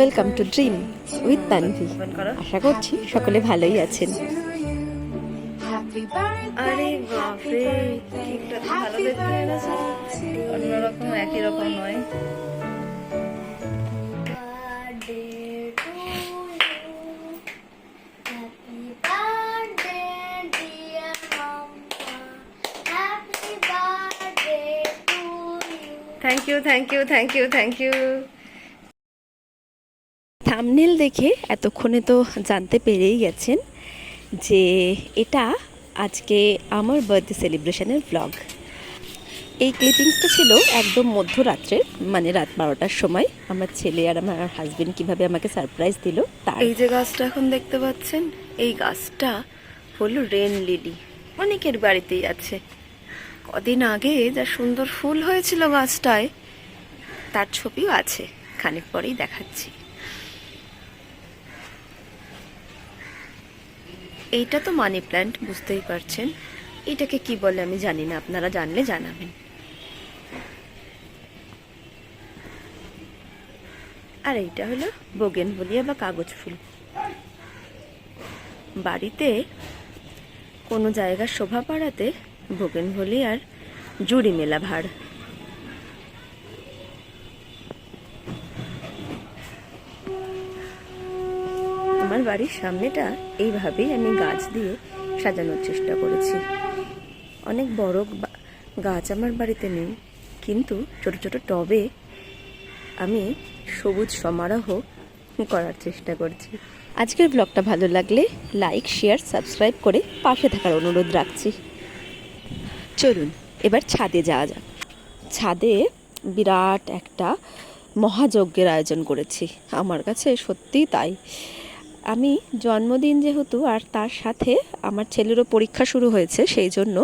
Welcome to dream with Tanvi আশা করছি সকলে ভালোই আছেন। আরে বাপরে কেকটা তো ভালো দেখতে গেছে অন্যরকম একই রকম নয়। Thank you thank you thank you thank you thumbnail দেখে এতক্ষণে তো জানতে পেরেই গেছেন যে এটা আজকে আমার বার্থডে সেলিব্রেশনের ব্লগ এই ক্লিপিংসটা ছিল একদম মধ্যরাত্রের মানে রাত বারোটার সময়। আমার ছেলে আর আমার হাজবেন্ড কীভাবে আমাকে সারপ্রাইজ দিল, তার এই যে গাছটা এখন দেখতে পাচ্ছেন, এই গাছটা হলো রেন লিলি অনেকের বাড়িতেই আছে। কদিন আগে যা সুন্দর ফুল হয়েছিল গাছটায়, তার ছবিও আছে। খানিক পরেই দেখাচ্ছি। এইটা তো মানি প্ল্যান্ট বুঝতেই পারছেন। এটাকে কি বলে আমি জানি না, আপনারা জানলে জানাবেন। আর এইটা হলো বোগেনভলিয়া বা কাগজ ফুল। বাড়িতে কোনো জায়গার শোভা বাড়াতে বোগেনভলিয়ার জুড়ি মেলা ভাড় আমার বাড়ির সামনেটা এইভাবেই আমি গাছ দিয়ে সাজানোর চেষ্টা করেছি। অনেক বড় গাছ আমার বাড়িতে নেই, কিন্তু ছোট ছোট টবে আমি সবুজ সমারোহ করার চেষ্টা করছি। আজকের ব্লগটা ভালো লাগলে লাইক, শেয়ার, সাবস্ক্রাইব করে পাশে থাকার অনুরোধ রাখছি। চলুন, এবার ছাদে যাওয়া যাক। ছাদে বিরাট একটা মহাযজ্ঞের আয়োজন করেছি। আমার কাছে সত্যিই তাই। আমি জন্মদিন যেহেতু আর তার সাথে আমার ছেলেরও পরীক্ষা শুরু হয়েছে, সেই জন্য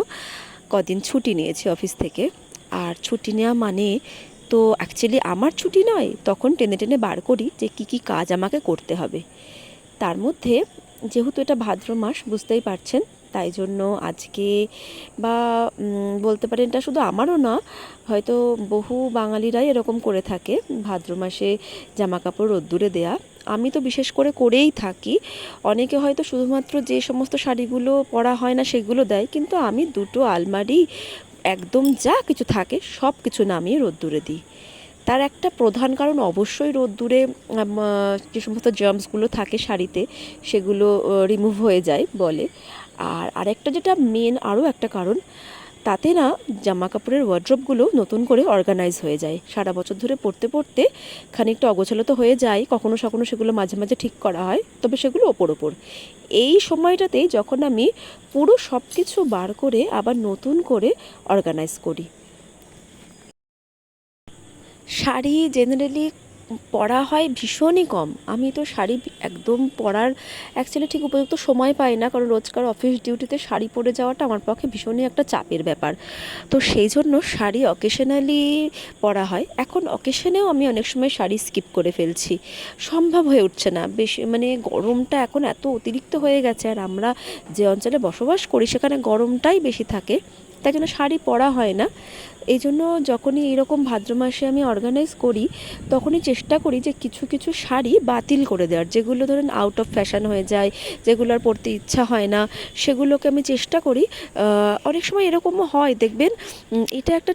কদিন ছুটি নিয়েছি অফিস থেকে। আর ছুটি নেওয়া মানে তো অ্যাকচুয়ালি আমার ছুটি নয়, তখন টেনে টেনে বার করি যে কী কী কাজ আমাকে করতে হবে। তার মধ্যে যেহেতু এটা ভাদ্র মাস, বুঝতেই পারছেন, তাই জন্য আজকে বা বলতে পারেন এটা শুধু আমারও না, হয়তো বহু বাঙালিরাই এরকম করে থাকে। ভাদ্র মাসে জামা কাপড় রোদ্দুরে দেয়া আমি তো বিশেষ করে করেই থাকি। অনেকে হয়তো শুধুমাত্র যে সমস্ত শাড়িগুলো পরা হয় না সেগুলো দেয়, কিন্তু আমি দুটো আলমারি একদম যা কিছু থাকে সব কিছু নামিয়ে রোদ্দুরে দিই। তার একটা প্রধান কারণ অবশ্যই রোদ্দুরে যে সমস্ত জার্মসগুলো থাকে শাড়িতে, সেগুলো রিমুভ হয়ে যায় বলে। আর আরেকটা যেটা মেন আরও একটা কারণ তাতে না জামা কাপড়ের ওয়ার্ড্রপগুলো নতুন করে অর্গানাইজ হয়ে যায়। সারা বছর ধরে পরতে পড়তে খানিকটা অগোছালো তো হয়ে যায়, কখনো সখনো সেগুলো মাঝে মাঝে ঠিক করা হয়, তবে সেগুলো ওপর ওপর। এই সময়টাতেই যখন আমি পুরো সব কিছু বার করে আবার নতুন করে অর্গানাইজ করি। শাড়ি জেনারেলি পরা হয় ভীষণই কম। আমি তো শাড়ি একদম পরার অ্যাকচুয়ালি ঠিক উপযুক্ত সময় পাই না, কারণ রোজকার অফিস ডিউটিতে শাড়ি পরে যাওয়াটা আমার পক্ষে ভীষণই একটা চাপের ব্যাপার। তো সেই জন্য শাড়ি অকেশনালি পরা হয়। এখন অকেশনেও আমি অনেক সময় শাড়ি স্কিপ করে ফেলছি। সম্ভব হয়ে উঠছে না। বেশি মানে গরমটা এখন এত অতিরিক্ত হয়ে গেছে, আর আমরা যে অঞ্চলে বসবাস করি সেখানে গরমটাই বেশি থাকে। তাই জন্য শাড়ি পরা হয় না। এই জন্য যখনই এরকম ভাদ্র মাসে আমি অর্গানাইজ করি, তখনই চেষ্টা করি যে কিছু কিছু শাড়ি বাতিল করে দেওয়ার। যেগুলো ধরেন আউট অফ ফ্যাশন হয়ে যায়, যেগুলো আর পরতে ইচ্ছা হয় না, সেগুলোকে আমি চেষ্টা করি। অনেক সময় এরকমও হয়। দেখবেন এটা একটা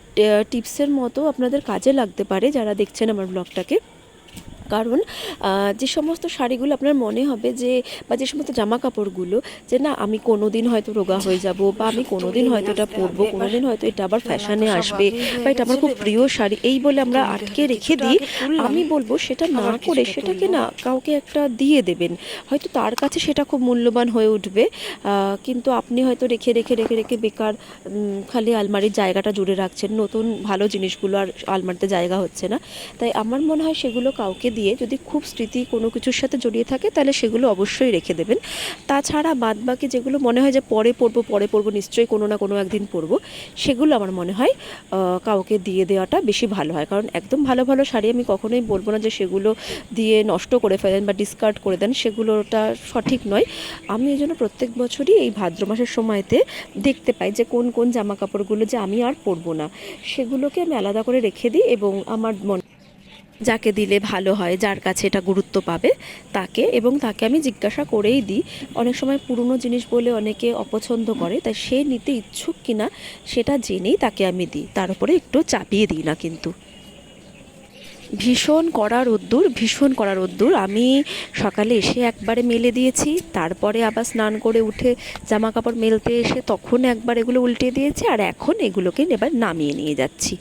টিপসের মতো আপনাদের কাজে লাগতে পারে যারা দেখছেন আমার ব্লগটাকে কারণ যে সমস্ত শাড়িগুলো আপনার মনে হবে যে বা যে সমস্ত জামা কাপড়গুলো যে না আমি কোনো দিন হয়তো রোগা হয়ে যাব বা আমি কোনো দিন হয়তো এটা পরবো কোনো দিন হয়তো এটা আবার ফ্যাশনে আসবে বা এটা আমার খুব প্রিয় শাড়ি এই বলে আমরা আটকে রেখে দিই। আমি বলব সেটা না করে সেটাকে না কাউকে একটা দিয়ে দেবেন। হয়তো তার কাছে সেটা খুব মূল্যবান হয়ে উঠবে কিন্তু আপনি হয়তো রেখে রেখে রেখে রেখে বেকার খালি আলমারির জায়গাটা জুড়ে রাখছেন নতুন ভালো জিনিসগুলো আর আলমারিতে জায়গা হচ্ছে না। তাই আমার মনে হয় সেগুলো কাউকে দিয়ে যদি খুব স্মৃতি কোনো কিছুর সাথে জড়িয়ে থাকে, তাহলে সেগুলো অবশ্যই রেখে দেবেন। তাছাড়া বাদ বাকি যেগুলো মনে হয় যে পরে পরবো পরে পরবো নিশ্চয়ই কোনো না কোনো একদিন পরবো সেগুলো আমার মনে হয় কাউকে দিয়ে দেওয়াটা বেশি ভালো হয়। কারণ একদম ভালো ভালো শাড়ি আমি কখনোই বলব না যে সেগুলো দিয়ে নষ্ট করে ফেলেন বা ডিসকার্ড করে দেন, সেগুলোটা সঠিক নয়। আমি এই জন্য প্রত্যেক বছরই এই ভাদ্র মাসের সময়তে দেখতে পাই যে কোন কোন জামা কাপড়গুলো যে আমি আর পরবো না, সেগুলোকে আমি আলাদা করে রেখে দিই এবং আমার মনে যাকে দিলে ভালো হয়, যার কাছে এটা গুরুত্ব পাবে, তাকে এবং তাকে আমি জিজ্ঞাসা করেই দিই। অনেক সময় পুরনো জিনিস বলে অনেকে অপছন্দ করে, তাই সে নিতে ইচ্ছুক কিনা সেটা জেনেই তাকে আমি দিই। তার উপরে একটু চাপিয়ে দিই না কিন্তু। ভীষণ কড়া রোদ্দুর ভীষণ কড়া রোদ্দুর আমি সকালে এসে একবারে মেলে দিয়েছি, তারপরে আবার স্নান করে উঠে জামা কাপড় মেলতে এসে তখন একবার এগুলো উল্টে দিয়েছি, আর এখন এগুলোকে এবার নামিয়ে নিয়ে যাচ্ছি।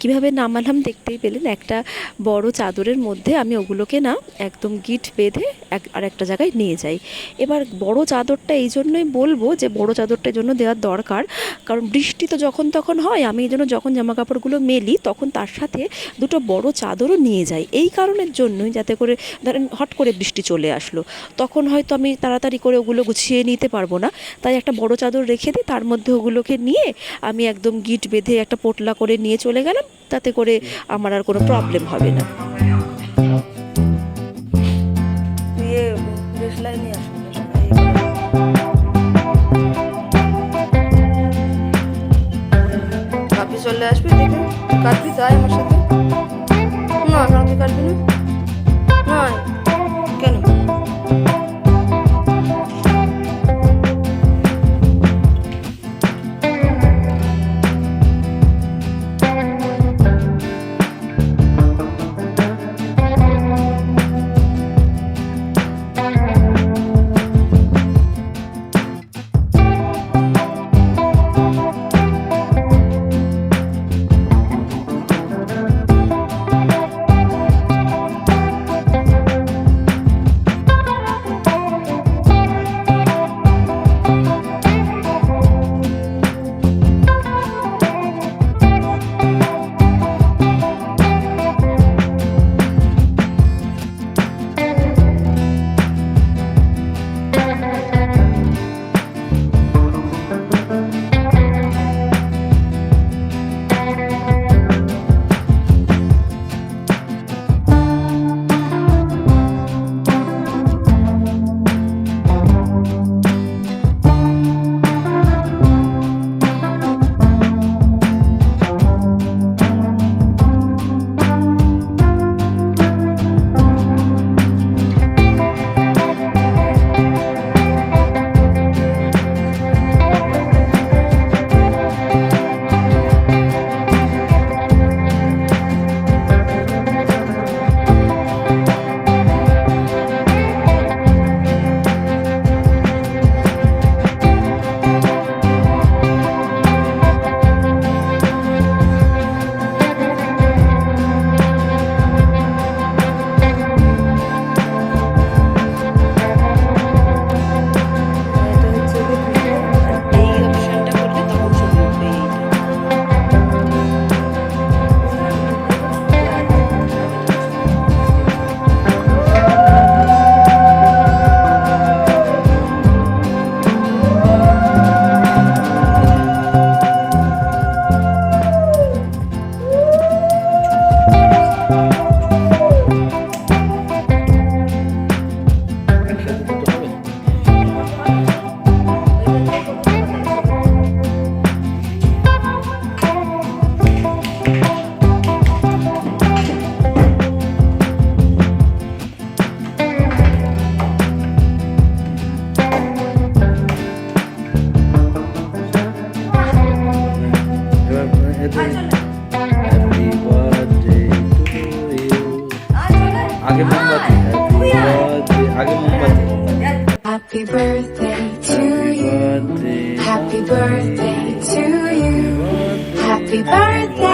কীভাবে নামালাম দেখতেই পেলেন, একটা বড় চাদরের মধ্যে আমি ওগুলোকে না একদম গিট বেঁধে এক, আর একটা জায়গায় নিয়ে যাই। এবার বড় চাদরটা এই জন্যই বলব যে বড় চাদরটা জন্য দেওয়ার দরকার, কারণ বৃষ্টি তো যখন তখন হয়, আমি এই জন্য যখন জামা কাপড়গুলো মেলি, তখন তার সাথে দুটো বড় চাদরও নিয়ে যাই। এই কারণের জন্যই যাতে করে ধরেন হট করে বৃষ্টি চলে আসলো। তখন হয়তো আমি তাড়াতাড়ি করে ওগুলো গুছিয়ে নিতে পারব না। তাই একটা বড় চাদর রেখে দিই, তার মধ্যে ওগুলোকে নিয়ে আমি একদম গিট বেঁধে একটা পোটলা করে নিয়ে চলে গেলাম। তাতে করে আমার আর কোনো প্রবলেম হবে না। চলে আসবি দেখে। কাটবি তাই আমার সাথে? না তুই কাটবি না। নয় কেন?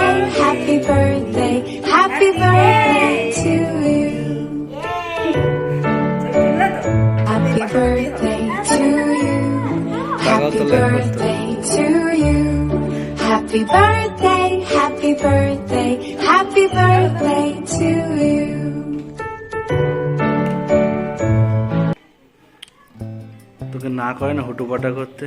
birthday, happy birthday, happy birthday to you. Happy birthday to you. Happy birthday to you. Happy birthday, happy birthday, happy birthday to you. তোকে না করে না হুটুপাটা করতে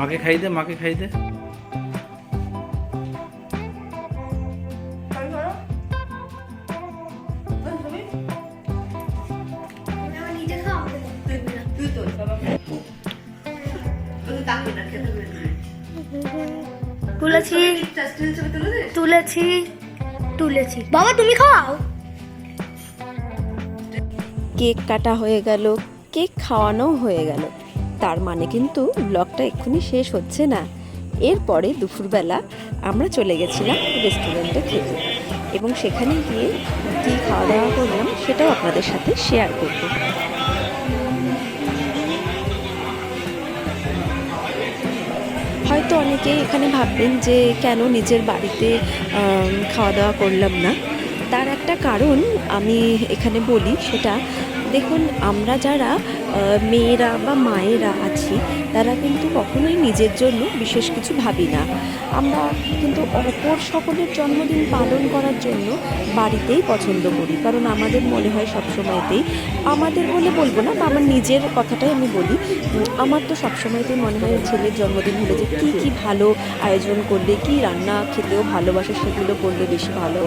মাকে খাই দে মাকে খাই দে। তুলেছি। তুলেছি। তুলেছি। বাবা তুমি খাও কেক কাটা হয়ে গেল কেক খাওয়ানো হয়ে গেল। তার মানে কিন্তু ব্লগটা এক্ষুনি শেষ হচ্ছে না। এরপরে দুপুরবেলা আমরা চলে গেছিলাম রেস্টুরেন্টে খেতে এবং সেখানে গিয়ে কী খাওয়া দাওয়া করলাম সেটাও আপনাদের সাথে শেয়ার করব। হয়তো অনেকেই এখানে ভাববেন যে কেন নিজের বাড়িতে খাওয়া দাওয়া করলাম না। তার একটা কারণ আমি এখানে বলি সেটা, দেখুন, আমরা যারা মেয়েরা বা মায়েরা আছি, তারা কিন্তু কখনোই নিজের জন্য বিশেষ কিছু ভাবি না। আমরা কিন্তু অপর সকলের জন্মদিন পালন করার জন্য বাড়িতেই পছন্দ করি। কারণ আমাদের মনে হয় সবসময়তেই, আমাদের বলে বলব না, বা আমার নিজের কথাটাই আমি বলি আমার তো সবসময়তেই মনে হয় ছেলের জন্মদিন হলে যে কী কী ভালো আয়োজন করলে, কী রান্না খেতেও ভালোবাসে সেগুলো করলে বেশি ভালো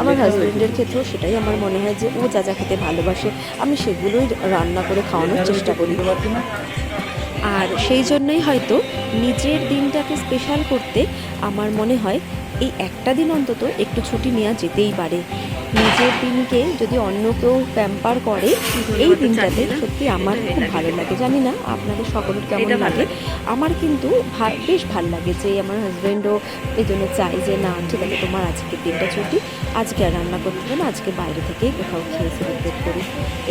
আমার হাজব্যান্ডের ক্ষেত্রেও সেটাই আমার মনে হয় যে ও যা যা খেতে ভালোবাসে, আমি সেগুলোই রান্না করে খাওয়ানোর চেষ্টা করি। আর সেই জন্যই হয়তো নিজের দিনটাকে স্পেশাল করতে আমার মনে হয় এই একটা দিন অন্তত একটু ছুটি নেওয়া যেতেই পারে। নিজের দিনকে যদি অন্য কেউ প্যাম্পার করে এই দিনটাতে সত্যি আমার খুব ভালো লাগে। জানি না আপনাদের সকলের কেমন লাগে। আমার কিন্তু বেশ ভালো লাগে যে আমার হাজব্যান্ডও এই জন্য চাই যে না ঠিক আছে তোমার আজকের দিনটা ছুটি। আজকে আর রান্না করতে হবে না আজকে বাইরে থেকেই কোথাও খেয়ে সেলিব্রেট করি।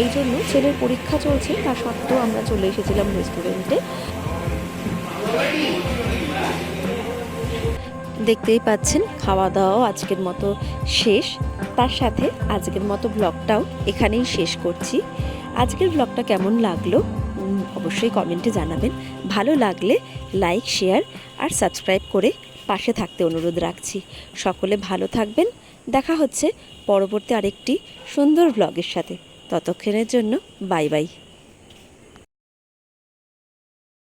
এই জন্য ছেলের পরীক্ষা চলছে। তা সত্ত্বেও আমরা চলে এসেছিলাম রেস্টুরেন্টে দেখতেই পাচ্ছেন খাওয়া দাওয়াও আজকের মতো শেষ। তার সাথে আজকের মতো ব্লগটাও এখানেই শেষ করছি। আজকের ব্লগটা কেমন লাগল? অবশ্যই কমেন্টে জানাবেন। ভালো লাগলে লাইক শেয়ার আর সাবস্ক্রাইব করে পাশে থাকতে অনুরোধ রাখছি। সকলে ভালো থাকবেন। দেখা হচ্ছে পরবর্তী আরেকটি সুন্দর ব্লগের সাথে। ততক্ষণের জন্য বাই বাই